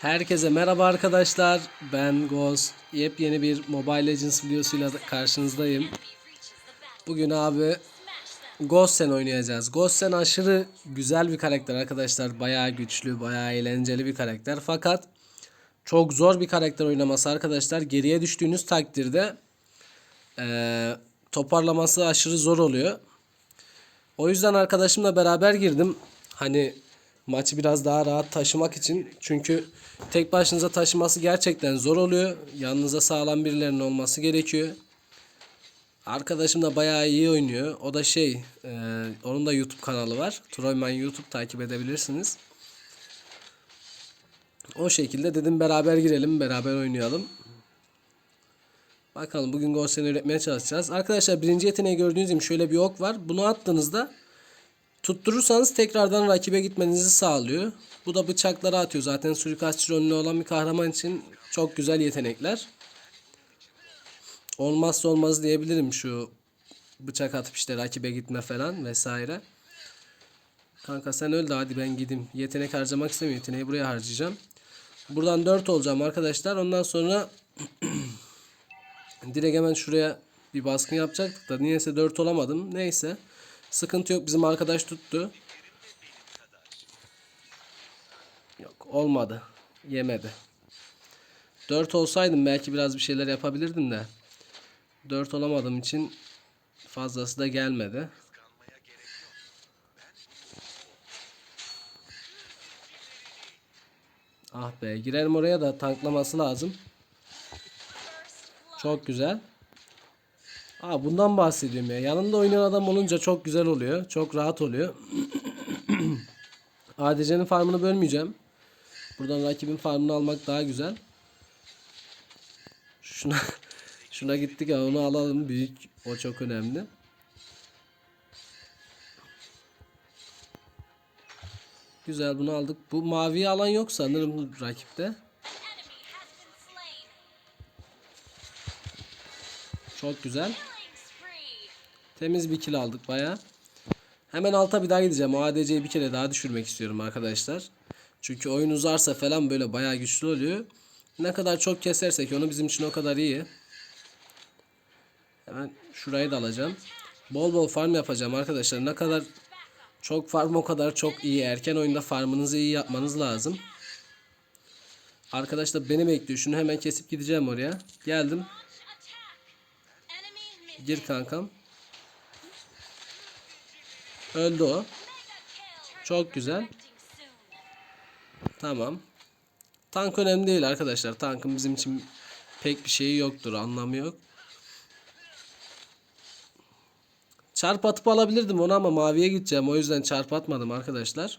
Herkese merhaba arkadaşlar. Ben Ghost. Yepyeni bir Mobile Legends videosuyla karşınızdayım. Bugün abi Ghosten oynayacağız. Ghosten aşırı güzel bir karakter arkadaşlar. Bayağı güçlü, bayağı eğlenceli bir karakter. Fakat çok zor bir karakter oynaması arkadaşlar. Geriye düştüğünüz takdirde eee, toparlaması aşırı zor oluyor. O yüzden arkadaşımla beraber girdim. Hani maçı biraz daha rahat taşımak için. Çünkü tek başınıza taşıması gerçekten zor oluyor. Yanınıza sağlam birilerinin olması gerekiyor. Arkadaşım da bayağı iyi oynuyor. O da şey, e, onun da YouTube kanalı var. Troyman YouTube takip edebilirsiniz. O şekilde dedim beraber girelim, beraber oynayalım. Bakalım bugün Ghost'ını üretmeye çalışacağız. Arkadaşlar birinci yeteneği gördüğünüz gibi şöyle bir ok var. Bunu attığınızda tutturursanız tekrardan rakibe gitmenizi sağlıyor. Bu da bıçakları atıyor. Zaten suikastçı rolünde olan bir kahraman için çok güzel yetenekler. Olmazsa olmaz diyebilirim şu bıçak atıp işte rakibe gitme falan vesaire. Kanka sen öl de hadi ben gideyim. Yetenek harcamak istemiyorum. Yeteneği buraya harcayacağım. Buradan 4 olacağım arkadaşlar. Ondan sonra direkt hemen şuraya bir baskın yapacaktık da niyeyse 4 olamadım. Neyse. Sıkıntı yok. Bizim arkadaş tuttu. Yok olmadı. Yemedi. 4 olsaydım belki biraz bir şeyler yapabilirdim de. 4 olamadığım için fazlası da gelmedi. Ah be girelim oraya da tanklaması lazım. Çok güzel. Aa bundan bahsediyorum ya. Yanında oynayan adam olunca çok güzel oluyor. Çok rahat oluyor. ADC'nin farmını bölmeyeceğim. Buradan rakibin farmını almak daha güzel. Şuna şuna gittik ya onu alalım büyük. O çok önemli. Güzel bunu aldık. Bu maviyi alan yok sanırım rakipte. Çok güzel. Temiz bir kill aldık baya. Hemen alta bir daha gideceğim. O ADC'yi bir kere daha düşürmek istiyorum arkadaşlar. Çünkü oyun uzarsa falan böyle baya güçlü oluyor. Ne kadar çok kesersek onu bizim için o kadar iyi. Hemen şurayı da alacağım. Bol bol farm yapacağım arkadaşlar. Ne kadar çok farm o kadar çok iyi. Erken oyunda farmınızı iyi yapmanız lazım. Arkadaş da beni bekliyor. Şunu hemen kesip gideceğim oraya. Geldim. Gir kankam. Öldü o. Çok güzel. Tamam. Tank önemli değil arkadaşlar. Tankın bizim için pek bir şeyi yoktur. Anlamı yok. Çarp atıp alabilirdim onu ama maviye gideceğim. O yüzden çarp atmadım arkadaşlar.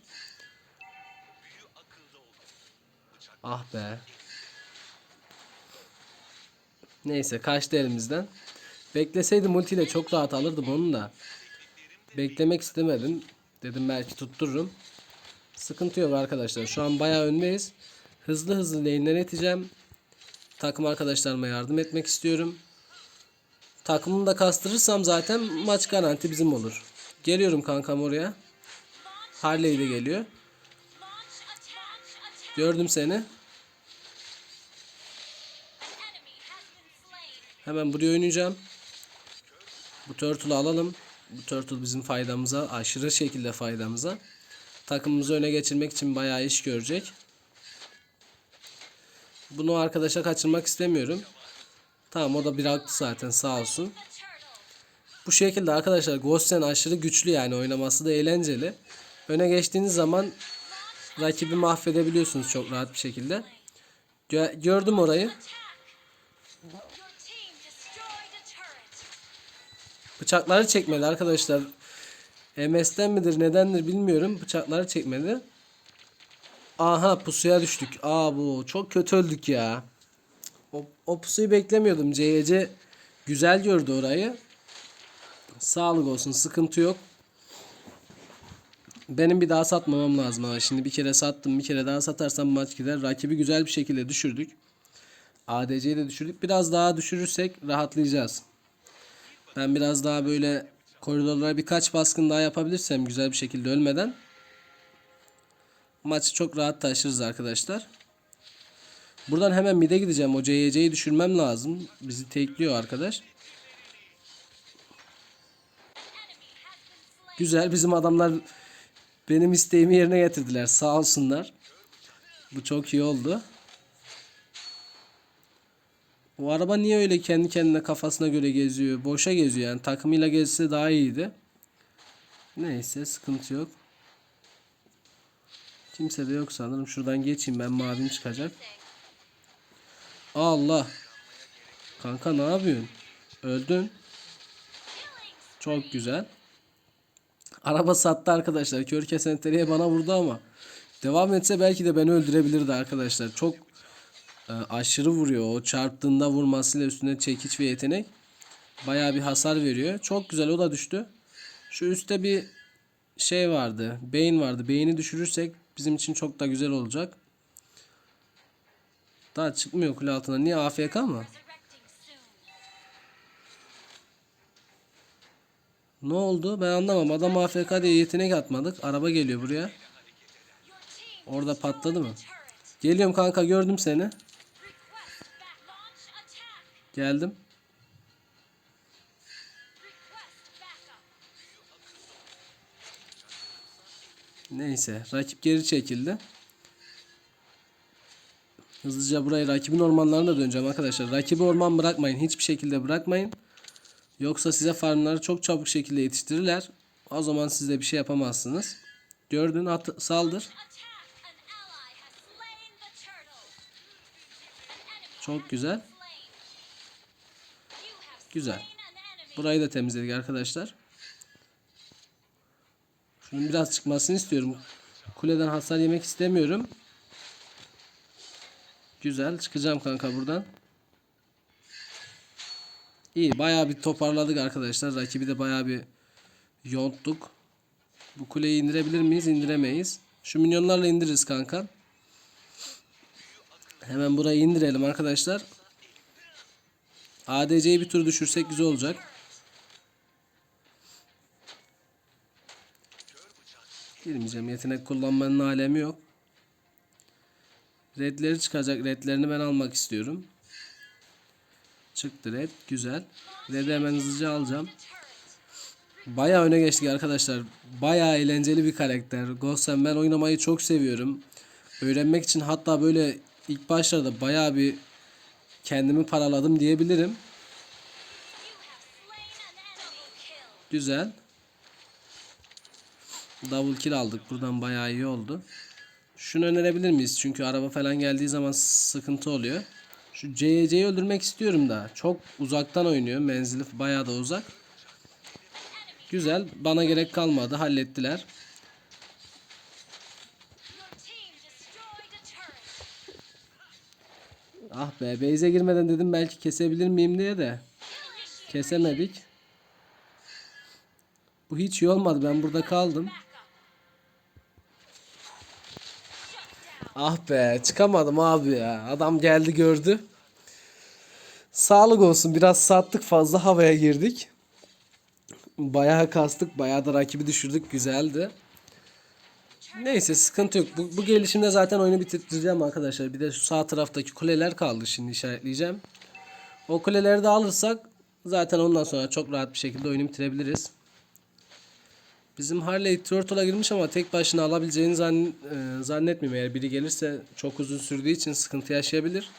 Ah be. Neyse kaçtı elimizden. Bekleseydim ultiyle çok rahat alırdım onu da. Beklemek istemedim. Dedim belki tuttururum. Sıkıntı yok arkadaşlar. Şu an bayağı öndeyiz. Hızlı hızlı lane'den eteceğim. Takım arkadaşlarıma yardım etmek istiyorum. Takımını da kastırırsam zaten maç garanti bizim olur. Geliyorum kankam oraya. Harley de geliyor. Gördüm seni. Hemen buraya oynayacağım. Bu turtle'ı alalım. Bu turtle bizim faydamıza, aşırı şekilde faydamıza. Takımımızı öne geçirmek için bayağı iş görecek. Bunu arkadaşa kaçırmak istemiyorum. Tamam o da bir haklı zaten sağ olsun. Bu şekilde arkadaşlar Ghosten aşırı güçlü yani oynaması da eğlenceli. Öne geçtiğiniz zaman rakibi mahvedebiliyorsunuz çok rahat bir şekilde. Gö- gördüm orayı. Bıçakları çekmedi arkadaşlar. MS'den midir nedendir bilmiyorum. Bıçakları çekmedi. Aha pusuya düştük. Aa bu çok kötü öldük ya. O, o pusuyu beklemiyordum. CYC güzel gördü orayı. Sağlık olsun sıkıntı yok. Benim bir daha satmamam lazım ama şimdi bir kere sattım bir kere daha satarsam maç gider. Rakibi güzel bir şekilde düşürdük. ADC'yi de düşürdük. Biraz daha düşürürsek rahatlayacağız. Ben biraz daha böyle koridorlara birkaç baskın daha yapabilirsem güzel bir şekilde ölmeden maçı çok rahat taşırız arkadaşlar. Buradan hemen mid'e gideceğim. O CYC'yi düşürmem lazım. Bizi tekliyor arkadaş. Güzel. Bizim adamlar benim isteğimi yerine getirdiler. Sağ olsunlar. Bu çok iyi oldu. O araba niye öyle kendi kendine kafasına göre geziyor? Boşa geziyor yani. Takımıyla gezse daha iyiydi. Neyse sıkıntı yok. Kimse de yok sanırım. Şuradan geçeyim ben mavim çıkacak. Allah. Kanka ne yapıyorsun? Öldün. Çok güzel. Araba sattı arkadaşlar. Kör kesen teriye bana vurdu ama devam etse belki de beni öldürebilirdi arkadaşlar. Çok aşırı vuruyor. O çarptığında vurmasıyla üstüne çekiç ve yetenek bayağı bir hasar veriyor. Çok güzel o da düştü. Şu üstte bir şey vardı. Beyin vardı. Beyni düşürürsek bizim için çok da güzel olacak. Daha çıkmıyor kule altına. Niye AFK mı? Ne oldu? Ben anlamam. Adam AFK diye yetenek atmadık. Araba geliyor buraya. Orada patladı mı? Geliyorum kanka gördüm seni. Geldim. Neyse. Rakip geri çekildi. Hızlıca burayı rakibin ormanlarına döneceğim arkadaşlar. Rakibi orman bırakmayın. Hiçbir şekilde bırakmayın. Yoksa size farmları çok çabuk şekilde yetiştirirler. O zaman siz de bir şey yapamazsınız. Gördün at saldır. Çok güzel. Güzel. Burayı da temizledik arkadaşlar. Şunun biraz çıkmasını istiyorum. Kuleden hasar yemek istemiyorum. Güzel. Çıkacağım kanka buradan. İyi. Bayağı bir toparladık arkadaşlar. Rakibi de bayağı bir yonttuk. Bu kuleyi indirebilir miyiz? İndiremeyiz. Şu minyonlarla indiririz kanka. Hemen burayı indirelim arkadaşlar. ADC'yi bir tur düşürsek güzel olacak. Girmeyeceğim. Yetenek kullanmanın alemi yok. Redleri çıkacak. Redlerini ben almak istiyorum. Çıktı red. Güzel. Red'i hemen hızlıca alacağım. Baya öne geçtik arkadaşlar. Baya eğlenceli bir karakter. Ghost'en ben oynamayı çok seviyorum. Öğrenmek için hatta böyle ilk başlarda baya bir kendimi paraladım diyebilirim. Güzel. Double kill aldık. Buradan bayağı iyi oldu. Şunu önerebilir miyiz? Çünkü araba falan geldiği zaman sıkıntı oluyor. Şu CYC'yi öldürmek istiyorum da. Çok uzaktan oynuyor. Menzili bayağı da uzak. Güzel. Bana gerek kalmadı. Hallettiler. Ah be base'e girmeden dedim belki kesebilir miyim diye de. Kesemedik. Bu hiç iyi olmadı. Ben burada kaldım. Ah be çıkamadım abi ya. Adam geldi gördü. Sağlık olsun biraz sattık fazla havaya girdik. Bayağı kastık bayağı da rakibi düşürdük güzeldi. Neyse sıkıntı yok. Bu, bu gelişimde zaten oyunu bitireceğim arkadaşlar. Bir de şu sağ taraftaki kuleler kaldı şimdi işaretleyeceğim. O kuleleri de alırsak zaten ondan sonra çok rahat bir şekilde oyunu bitirebiliriz. Bizim Harley Turtle'a girmiş ama tek başına alabileceğini zann e, zannetmiyorum. Eğer biri gelirse çok uzun sürdüğü için sıkıntı yaşayabilir.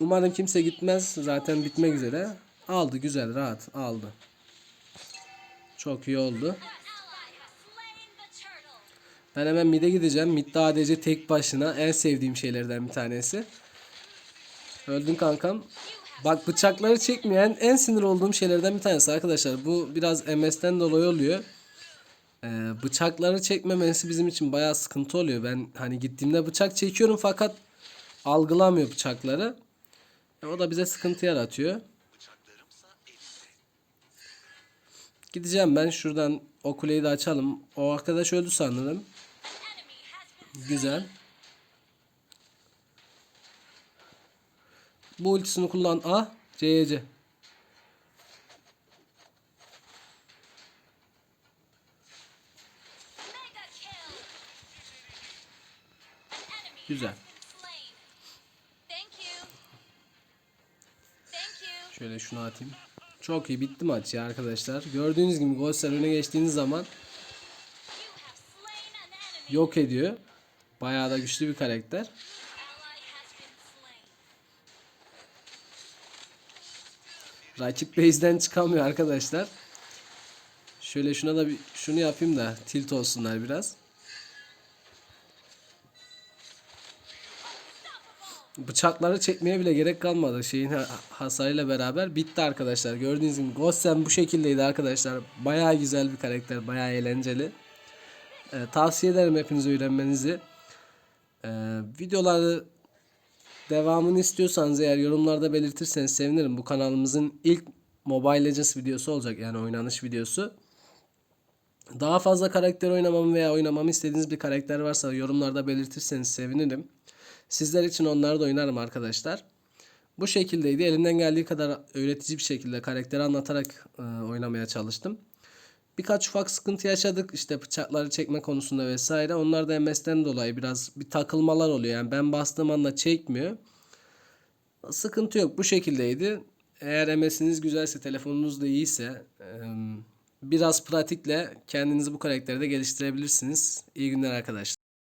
Umarım kimse gitmez. Zaten bitmek üzere. Aldı güzel rahat aldı. Çok iyi oldu. Ben hemen mid'e gideceğim. Mid'de ADC tek başına en sevdiğim şeylerden bir tanesi. Öldün kankam. Bak bıçakları çekmeyen en sinir olduğum şeylerden bir tanesi arkadaşlar. Bu biraz MS'ten dolayı oluyor. Ee, bıçakları çekmemesi bizim için bayağı sıkıntı oluyor. Ben hani gittiğimde bıçak çekiyorum fakat algılamıyor bıçakları. E, o da bize sıkıntı yaratıyor. Gideceğim ben şuradan o kuleyi de açalım. O arkadaş öldü sanırım. Güzel. Bu ultisini kullan A, CYC. Güzel. Şöyle şunu atayım. Çok iyi bitti maç ya arkadaşlar. Gördüğünüz gibi Ghostlar öne geçtiğiniz zaman yok ediyor. Bayağı da güçlü bir karakter. Rakip base'den çıkamıyor arkadaşlar. Şöyle şuna da bir şunu yapayım da tilt olsunlar biraz. Bıçakları çekmeye bile gerek kalmadı. Şeyin ha- hasarıyla beraber bitti arkadaşlar. Gördüğünüz gibi Gossen bu şekildeydi arkadaşlar. Bayağı güzel bir karakter, bayağı eğlenceli. Ee, tavsiye ederim hepinize öğrenmenizi. Ee, videoları devamını istiyorsanız eğer yorumlarda belirtirseniz sevinirim. Bu kanalımızın ilk Mobile Legends videosu olacak yani oynanış videosu. Daha fazla karakter oynamamı veya oynamamı istediğiniz bir karakter varsa yorumlarda belirtirseniz sevinirim. Sizler için onları da oynarım arkadaşlar. Bu şekildeydi. Elimden geldiği kadar öğretici bir şekilde karakteri anlatarak e, oynamaya çalıştım. Birkaç ufak sıkıntı yaşadık işte bıçakları çekme konusunda vesaire. Onlar da MS'den dolayı biraz bir takılmalar oluyor. Yani ben bastığım anda çekmiyor. Sıkıntı yok. Bu şekildeydi. Eğer MS'iniz güzelse, telefonunuz da iyiyse biraz pratikle kendinizi bu karakterde geliştirebilirsiniz. İyi günler arkadaşlar.